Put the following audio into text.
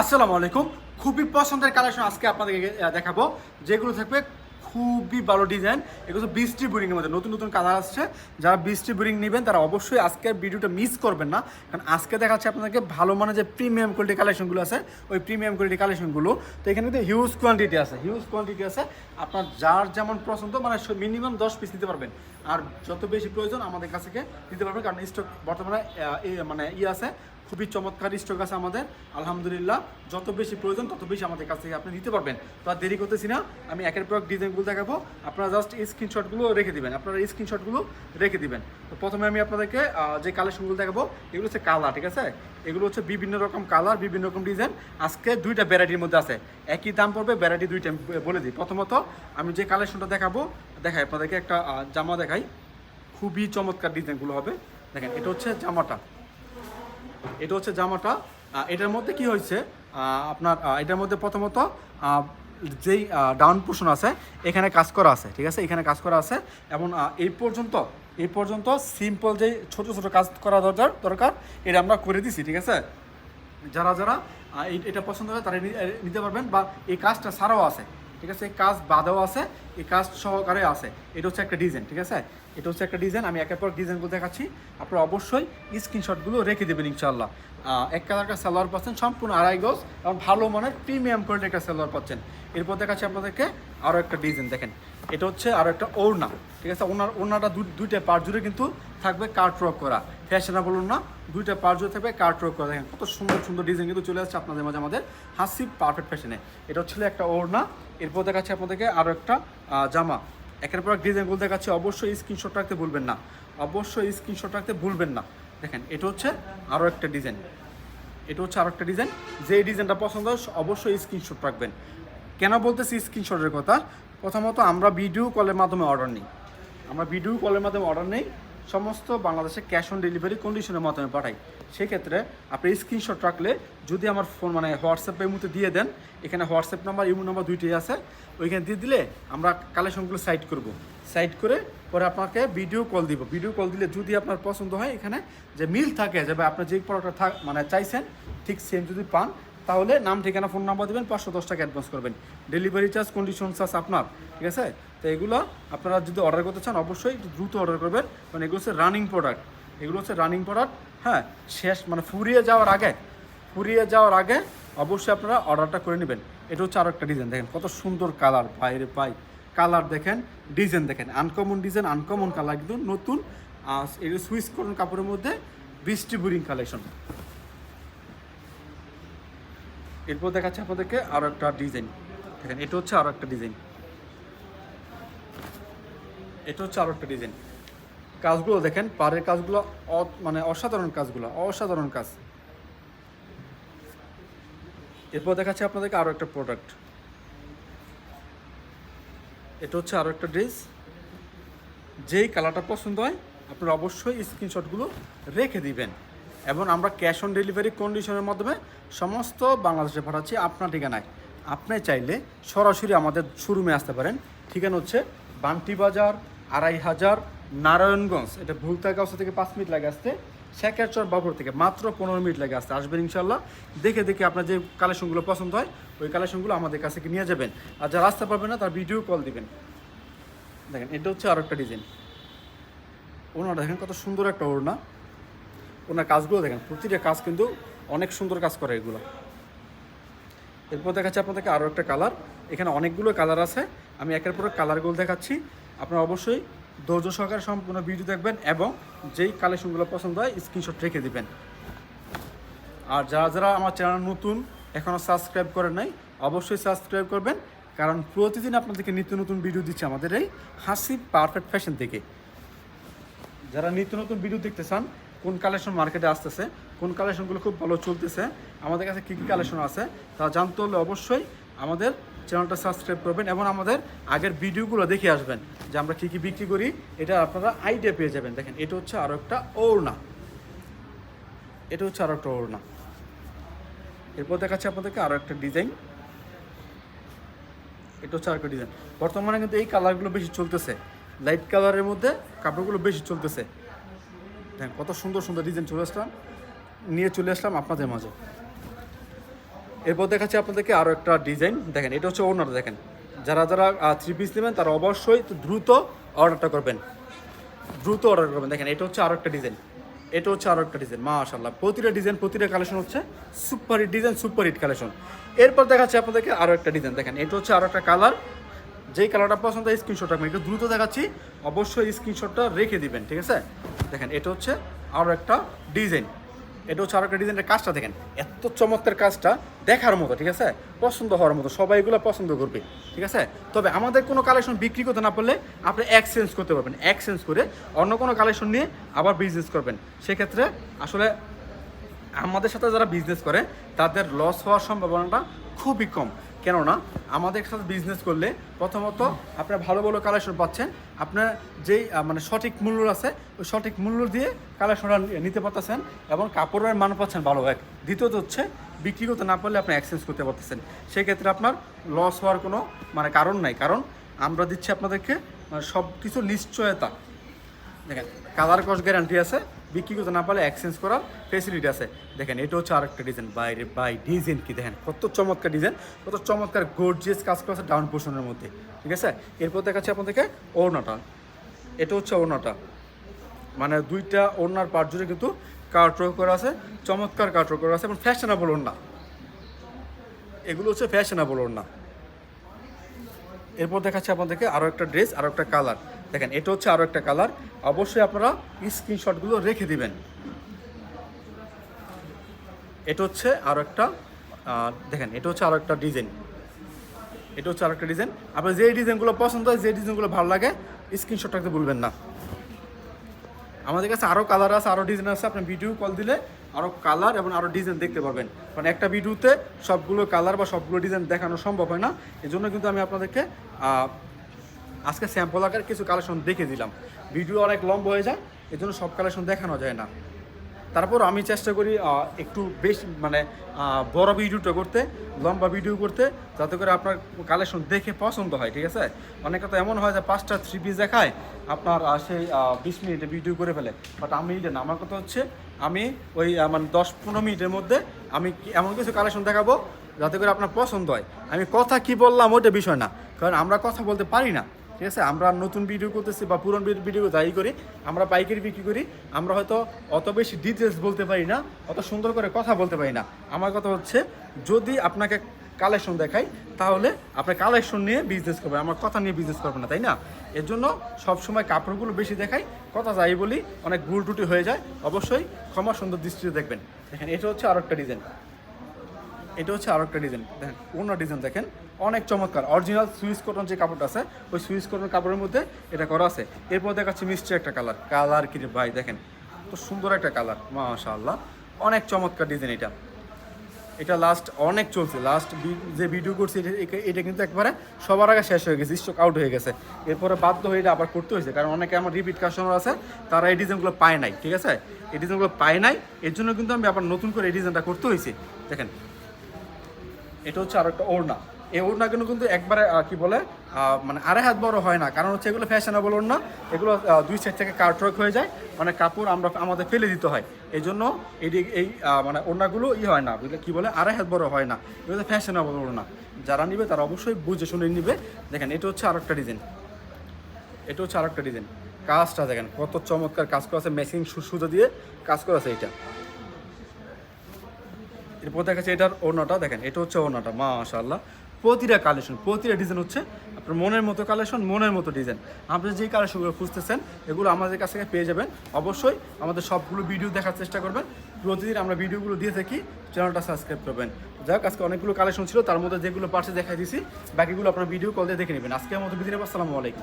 আসসালামু আলাইকুম। খুবই পছন্দের কালেকশন আজকে আপনাদেরকে দেখাবো। যেগুলো থাকবে খুবই ভালো ডিজাইন এগুলো বৃষ্টি বোরিংয়ের মধ্যে নতুন নতুন কালার আসছে। যারা বৃষ্টি বোরিং নেবেন, তারা অবশ্যই আজকের ভিডিওটা মিস করবেন না। কারণ আজকে দেখাচ্ছে আপনাদেরকে ভালো মানে যে প্রিমিয়াম কোয়ালিটি কালেকশনগুলো আছে, ওই প্রিমিয়াম কোয়ালিটি কালেকশনগুলো তো এখানে কিন্তু হিউজ কোয়ান্টিটি আছে হিউজ কোয়ান্টিটি আছে। আপনার যার যেমন পছন্দ মানে মিনিমাম দশ পিস নিতে পারবেন। আর যত বেশি প্রয়োজন আমাদের কাছে নিতে পারবেন, কারণ স্টক বর্তমানে মানে ই আছে খুবই চমৎকার স্টক আছে আমাদের। আলহামদুলিল্লাহ, যত বেশি প্রয়োজন তত বেশি আমাদের কাছ থেকে আপনি নিতে পারবেন। তো আর দেরি করতেছি না, আমি একের পর এক ডিজাইনগুলো দেখাবো। আপনারা জাস্ট স্ক্রিনশটগুলো রেখে দিবেন। আপনারা স্ক্রিনশটগুলো রেখে দিবেন। তো প্রথমে আমি আপনাদেরকে যে কালেকশনগুলো দেখাবো, এগুলো হচ্ছে কালার ঠিক আছে? এগুলো হচ্ছে বিভিন্ন রকম কালার বিভিন্ন রকম ডিজাইন আজকে দুইটা ভ্যারাইটির মধ্যে আছে। একই দাম পড়বে ভ্যারাইটি দুইটা বলে দিই। প্রথমত, আমি যে কালেকশনটা দেখাবো, দেখাই আপনাদেরকে একটা জামা দেখাই। খুবই চমৎকার ডিজাইনগুলো হবে। দেখেন, এটা হচ্ছে জামাটা। এটা হচ্ছে জামাটা। এটার মধ্যে কি হয়েছে? আপনার এটার মধ্যে প্রথমত যেই ডাউন পোর্শন আছে, এখানে কাজ করা আছে, ঠিক আছে? এখানে কাজ করা আছে। এবং এই পর্যন্ত এই পর্যন্ত সিম্পল যে ছোট ছোট কাজ করা দরকার দরকার, এটা আমরা করে দিছি, ঠিক আছে? যারা যারা এটা পছন্দ হয় তারা নিতে পারবেন বা এই কাজটা ছাড়াও আছে। ঠিক আছে? কাজ বাদাও আছে, এই কাজ সহকারে আছে। এটা হচ্ছে একটা ডিজাইন ঠিক আছে? এটা হচ্ছে একটা ডিজাইন আমি একের পর ডিজাইনগুলো দেখাচ্ছি। আপনারা অবশ্যই স্ক্রিনশটগুলো রেখে দেবেন ইনশাল্লাহ এক কালার একটা স্যালোয়ার পাচ্ছেন, সম্পূর্ণ আড়াই গজ এবং ভালো মানের প্রিমিয়াম কোয়ালিটি একটা স্যালোয়ার পাচ্ছেন। এরপর দেখাচ্ছি আপনাদেরকে আরও একটা ডিজাইন দেখেন। এটা হচ্ছে আরও একটা ওড়না, ঠিক আছে? ওনার, ওড়নাটা দুইটা পার জুড়ে কিন্তু থাকবে কার্ট রক করা। ফ্যাশনেবল না দুইটা পার জুড়ে থাকবে কার্ট রক করা। দেখেন কত সুন্দর সুন্দর ডিজাইন কিন্তু চলে আসছে আপনাদের মাঝে আমাদের হাসি পারফেক্ট ফ্যাশনে এটা হচ্ছে একটা ওড়না। এরপর দেখাচ্ছি আপনাদেরকে আরও একটা জামা। একের পর এক ডিজাইনগুলো দেখাচ্ছি। অবশ্যই স্ক্রিনশট রাখতে ভুলবেন না। অবশ্যই স্ক্রিনশট রাখতে ভুলবেন না। দেখেন, এটা হচ্ছে আরও একটা ডিজাইন এটা হচ্ছে আরও একটা ডিজাইন যে ডিজাইনটা পছন্দ হয়, অবশ্যই স্ক্রিনশট রাখবেন। কেন বলতেছি স্ক্রিনশটের কথা? প্রথমত আমরা ভিডিও কলের মাধ্যমে অর্ডার নিই। আমরা ভিডিও কলের মাধ্যমে অর্ডার নেই, সমস্ত বাংলাদেশে ক্যাশ অন ডেলিভারি কন্ডিশনের মাধ্যমে পাঠাই। সেক্ষেত্রে আপনি স্ক্রিনশট রাখলে যদি আমার ফোন মানে হোয়াটসঅ্যাপে মুহূর্তে দিয়ে দেন, এখানে হোয়াটসঅ্যাপ নাম্বার ইমো নাম্বার দুইটাই আছে, ওইখানে দিয়ে দিলে আমরা কালেকশনগুলো সাইড করব। সাইড করে পরে আপনাকে ভিডিও কল দিব। ভিডিও কল দিলে যদি আপনার পছন্দ হয়, এখানে যে মিল থাকে, যে আপনার যে প্রোডাক্টটা থাক মানে চাইছেন, ঠিক সেম যদি পান তাহলে নাম, ঠিকানা, ফোন নাম্বার দেবেন, পাঁচশো দশ টাকা অ্যাডভান্স করবেন। ডেলিভারি চার্জ কন্ডিশন চার্জ আপনার, ঠিক আছে? তো এগুলো আপনারা যদি অর্ডার করতে চান, অবশ্যই দ্রুত অর্ডার করবেন। কারণ এগুলো হচ্ছে রানিং প্রোডাক্ট এগুলো হচ্ছে রানিং প্রোডাক্ট হ্যাঁ? শেষ মানে ফুরিয়ে যাওয়ার আগে, ফুরিয়ে যাওয়ার আগে অবশ্যই আপনারা অর্ডারটা করে নেবেন। এটা হচ্ছে আরও একটা ডিজাইন দেখেন কত সুন্দর কালার বাইরে পাই কালার দেখেন ডিজাইন দেখেন। আনকমন ডিজাইন আনকমন কালার কিন্তু নতুন এই সুইচ করুন কাপড়ের মধ্যে বৃষ্টি বুরিং কালেকশন এরপর দেখাচ্ছে আপনাদেরকে আরও একটা ডিজাইন। দেখেন, এটা হচ্ছে আরও একটা ডিজাইন। এটা হচ্ছে আরও একটা ডিজাইন। কাজগুলো দেখেন, পাড়ের কাজগুলো মানে অসাধারণ কাজগুলো, অসাধারণ কাজ। এরপর দেখাচ্ছে আপনাদেরকে আরও একটা প্রোডাক্ট এটা হচ্ছে আরও একটা ড্রেস যেই কালারটা পছন্দ হয়, আপনারা অবশ্যই স্ক্রিনশটগুলো রেখে দিবেন। এবং আমরা ক্যাশ অন ডেলিভারি কন্ডিশনের মাধ্যমে সমস্ত বাংলাদেশে পাঠাচ্ছি আপনার ঠিকানায়। আপনি চাইলে সরাসরি আমাদের শোরুমে আসতে পারেন। ঠিকানা হচ্ছে বান্টি বাজার, আড়াই হাজার, নারায়ণগঞ্জ। এটা ভুলতাগাঁও থেকে পাঁচ মিনিট লাগে আসতে শেখারচর বাবুর থেকে মাত্র পনেরো মিনিট লাগে আসতে। আসবেন ইনশাল্লাহ। দেখে দেখে আপনার যে কালেকশনগুলো পছন্দ হয়, ওই কালেকশনগুলো আমাদের কাছে নিয়ে যাবেন। আর যারা আসতে পারবেন না, তার ভিডিও কল দিবেন। দেখেন, এটা হচ্ছে আরও একটা ডিজাইন ওনারা দেখেন কত সুন্দর একটা ওড়না। ওনার কাজগুলো দেখেন, প্রতিটা কাজ কিন্তু অনেক সুন্দর কাজ করে এগুলো। এরপর দেখাচ্ছি আপনাদেরকে আরও একটা কালার এখানে অনেকগুলো কালার আছে। আমি একের পর কালারগুলো দেখাচ্ছি। আপনারা অবশ্যই ধৈর্য সহকারে সম্পূর্ণ ভিডিও দেখবেন এবং যেই কালেকশনগুলো পছন্দ হয় স্ক্রিনশট রেখে দিবেন। আর যারা যারা আমার চ্যানেল নতুন এখনও সাবস্ক্রাইব করেন নাই, অবশ্যই সাবস্ক্রাইব করবেন। কারণ প্রতিদিন আপনাদেরকে নিত্য নতুন ভিডিও দিচ্ছে আমাদের এই হাসি পারফেক্ট ফ্যাশন থেকে। যারা নিত্য নতুন ভিডিও দেখতে চান কোন কালেকশন মার্কেটে আসতেছে, কোন কালেকশনগুলো খুব ভালো চলতেছে, আমাদের কাছে কী কী কালেকশন আছে তা জানতে হলে অবশ্যই আমাদের চ্যানেলটা সাবস্ক্রাইব করবেন এবং আমাদের আগের ভিডিওগুলো দেখে আসবেন যে আমরা কী কী বিক্রি করি, এটা আপনারা আইডিয়া পেয়ে যাবেন। দেখেন, এটা হচ্ছে আরও একটা ওড়না। এটা হচ্ছে আরও একটা ওড়না। এরপর দেখাচ্ছে আপনাদেরকে আরও একটা ডিজাইন এটা হচ্ছে আরেকটা ডিজাইন বর্তমানে কিন্তু এই কালারগুলো বেশি চলতেছে। লাইট কালারের মধ্যে কাপড়গুলো বেশি চলতেছে। দেখেন কত সুন্দর সুন্দর ডিজাইন চলে আসলাম। নিয়ে চলে আসলাম আপনাদের মাঝে। এরপর দেখাচ্ছি আপনাদেরকে আরও একটা ডিজাইন দেখেন, এটা হচ্ছে ওনার দেখেন। যারা যারা থ্রি পিস নেবেন, তারা অবশ্যই দ্রুত অর্ডারটা করবেন। দ্রুত অর্ডার করবেন। দেখেন, এটা হচ্ছে আরও একটা ডিজাইন এটা হচ্ছে আরও একটা ডিজাইন মাশাল্লাহ প্রতিটা ডিজাইন প্রতিটা কালেকশন হচ্ছে super hit design super hit collection এরপর দেখাচ্ছি আপনাদেরকে আরও একটা ডিজাইন দেখেন, এটা হচ্ছে আরও একটা কালার যেই কালারটা পছন্দ স্ক্রিনশট রাখবেন। একটু দ্রুত দেখাচ্ছি। অবশ্যই স্ক্রিনশটটা রেখে দিবেন, ঠিক আছে? দেখেন, এটা হচ্ছে আরও একটা ডিজাইন। এটা হচ্ছে আরও একটা ডিজাইনের কাজটা, দেখেন, এত চমৎকার কাজটা দেখার মতো, ঠিক আছে? পছন্দ হওয়ার মতো, সবাই এগুলো পছন্দ করবে, ঠিক আছে? তবে আমাদের কোনো কালেকশন বিক্রি করতে না পারলে আপনি এক্সচেঞ্জ করতে পারবেন। এক্সচেঞ্জ করে অন্য কোনো কালেকশন নিয়ে আবার বিজনেস করবেন। সেক্ষেত্রে আসলে আমাদের সাথে যারা বিজনেস করে, তাদের লস হওয়ার সম্ভাবনাটা খুবই কম। কেননা আমাদের সাথে বিজনেস করলে প্রথমত আপনার ভালো ভালো কালেকশন পাচ্ছেন। আপনার যেই মানে সঠিক মূল্য আছে, ওই সঠিক মূল্য দিয়ে কালেকশনটা নিতে পারতেছেন এবং কাপড়ের মান পাচ্ছেন ভালো এক। দ্বিতীয়ত হচ্ছে বিক্রি করতে না পারলে আপনি এক্সচেঞ্জ করতে পারতেছেন। সেক্ষেত্রে আপনার লস হওয়ার কোনো মানে কারণ নাই। কারণ আমরা দিচ্ছি আপনাদেরকে মানে সব কিছু নিশ্চয়তা। দেখেন কালার কস্ট গ্যারান্টি আছে। বিক্রি করতে না পারলে এক্সচেঞ্জ করার ফেসিলিটি আছে। দেখেন, এটা হচ্ছে আরেকটা ডিজাইন বাইরে, বাই ডিজাইন কি দেখেন? কত চমৎকার ডিজাইন কত চমৎকার গর্জিয়াস কাজ করা আছে ডাউন পোর্শনের মধ্যে। ঠিক আছে? এরপর দেখাচ্ছি আপনাদেরকে ওড়নাটা। এটা হচ্ছে ওড়নাটা। মানে দুইটা ওড়নার পার্ট জুড়ে কিন্তু কার্ট্রো করা আছে, চমৎকার কার্ট্রো করা আছে, এবং ফ্যাশনেবল ওড়না। এগুলো হচ্ছে ফ্যাশনেবল ওড়না। এরপর দেখাচ্ছি আপনাদেরকে আরও একটা ড্রেস আরও একটা কালার দেখেন, এটা হচ্ছে আরও একটা কালার অবশ্যই আপনারা স্ক্রিনশটগুলো রেখে দিবেন। এটা হচ্ছে আরও একটা দেখেন, এটা হচ্ছে আরও একটা ডিজাইন এটা হচ্ছে আরও একটা ডিজাইন আপনার যে ডিজাইনগুলো পছন্দ হয় যে ডিজাইনগুলো ভালো লাগে স্ক্রিনশট রাখতে ভুলবেন না। আমাদের কাছে আরও কালার আছে আরও ডিজাইন আছে, আপনি ভিডিও কল দিলে আরও কালার এবং আরও ডিজাইন দেখতে পারবেন। কারণ একটা ভিডিওতে সবগুলো কালার বা সবগুলো ডিজাইন দেখানো সম্ভব হয় না। এই জন্য কিন্তু আমি আপনাদেরকে আজকে স্যাম্পল আকার কিছু কালেকশন দেখে দিলাম। ভিডিও অনেক লম্বা হয়ে যায় এই জন্য সব কালেকশন দেখানো যায় না। তারপর আমি চেষ্টা করি একটু বেশ মানে বড় ভিডিওটা করতে, লম্বা ভিডিও করতে, যাতে করে আপনার কালেকশন দেখে পছন্দ হয়, ঠিক আছে? অনেকে তো এমন হয় যে পাঁচটা থ্রি পিস দেখায়, আপনার সেই বিশ মিনিটে ভিডিও করে ফেলে। বাট আমি না আমার কথা হচ্ছে, আমি ওই মানে দশ পনেরো মিনিটের মধ্যে আমি এমন কিছু কালেকশন দেখাবো, যাতে করে আপনার পছন্দ হয়। আমি কথা কি বললাম ওইটা বিষয় না, কারণ আমরা কথা বলতে পারি না। ঠিক আছে? আমরা নতুন ভিডিও করতেছি বা পুরনো ভিডিও যাই করি, আমরা বাইকের বিক্রি করি, আমরা হয়তো অত বেশি ডিটেলস বলতে পারি না, অত সুন্দর করে কথা বলতে পারি না। আমার কথা হচ্ছে, যদি আপনাকে কালেকশন দেখাই, তাহলে আপনি কালেকশন নিয়ে বিজনেস করবেন। আমার কথা নিয়ে বিজনেস করবেন না, তাই না? এর জন্য সবসময় কাপড়গুলো বেশি দেখাই, কথা যাই বলি, অনেক ভুল টুটি হয়ে যায়। অবশ্যই ক্ষমা সুন্দর দৃষ্টিতে দেখবেন। দেখেন, এটা হচ্ছে আরও একটা ডিজাইন এটা হচ্ছে আরও একটা ডিজাইন দেখেন অন্য ডিজাইন দেখেন। অনেক চমৎকার। অরিজিনাল সুইস কটন যে কাপড়টা আছে, ওই সুইস কটন কাপড়ের মধ্যে এটা করা আছে। এরপর দেখাচ্ছি মিষ্টি একটা কালার কালার কি ভাই, দেখেন। তো সুন্দর একটা কালার মাশাআল্লাহ। অনেক চমৎকার ডিজাইন এটা। এটা লাস্ট অনেক চলছে। লাস্ট যে ভিডিও করছি, এটা কিন্তু একবারে সবার আগে শেষ হয়ে গেছে। স্টক আউট হয়ে গেছে। এরপরে বাধ্য হয়ে এটা আবার করতে হয়েছে। কারণ অনেকে আমার রিপিট কাস্টমার আছে, তারা এই ডিজাইনগুলো পায় নাই, ঠিক আছে? এই ডিজাইনগুলো পায় নাই। এর জন্য কিন্তু আমি আবার নতুন করে এই ডিজাইনটা করতে হয়েছে। দেখেন এটা হচ্ছে আরেকটা ওড়না। এই ওড়নাগুলো কিন্তু একবারে আহ, কি বলে মানে আড়াই হাত বড় হয় না। কারণ হচ্ছে এগুলো ফ্যাশনেবল ওড়না। এগুলো দুই সাইড থেকে কার্টওয়ার্ক হয়ে যায়। মানে কাপড় আমরা আমাদের ফেলে দিতে হয়। এই জন্য এই এই মানে ওড়নাগুলো ই হয় না। কি বলে আড়াই হাত বড় হয় না। এগুলো ফ্যাশনেবল ওড়না। যারা নিবে তারা অবশ্যই বুঝে শুনে নিবে। দেখেন এটা হচ্ছে আরেকটা ডিজাইন এটা হচ্ছে আরেকটা ডিজাইন কাজটা দেখেন কত চমৎকার কাজ করা আছে। মেশিন সুতো দিয়ে কাজ করা আছে এটা এরপর দেখাচ্ছে এটার ওড়নাটা, দেখেন, এটা হচ্ছে ওড়নাটা, মাশাআল্লাহ। প্রতিটা কালেকশন প্রতিটা ডিজাইন হচ্ছে আপনার মনের মতো কালেকশন মনের মতো ডিজাইন আপনি যেই কালেকশনগুলো খুঁজতেছেন, এগুলো আমাদের কাছ থেকে পেয়ে যাবেন। অবশ্যই আমাদের সবগুলো ভিডিও দেখার চেষ্টা করবেন। প্রতিদিন আমরা ভিডিওগুলো দিয়ে থাকি চ্যানেলটা সাবস্ক্রাইব করবেন। যাক, আজকে অনেকগুলো কালেকশন ছিল, তার মধ্যে যেগুলো পার্সে দেখাই দিছি বাকিগুলো আপনার ভিডিও কল দিয়ে দেখে নেবেন। আজকের মতো বিদিন আসসালামু আলাইকুম।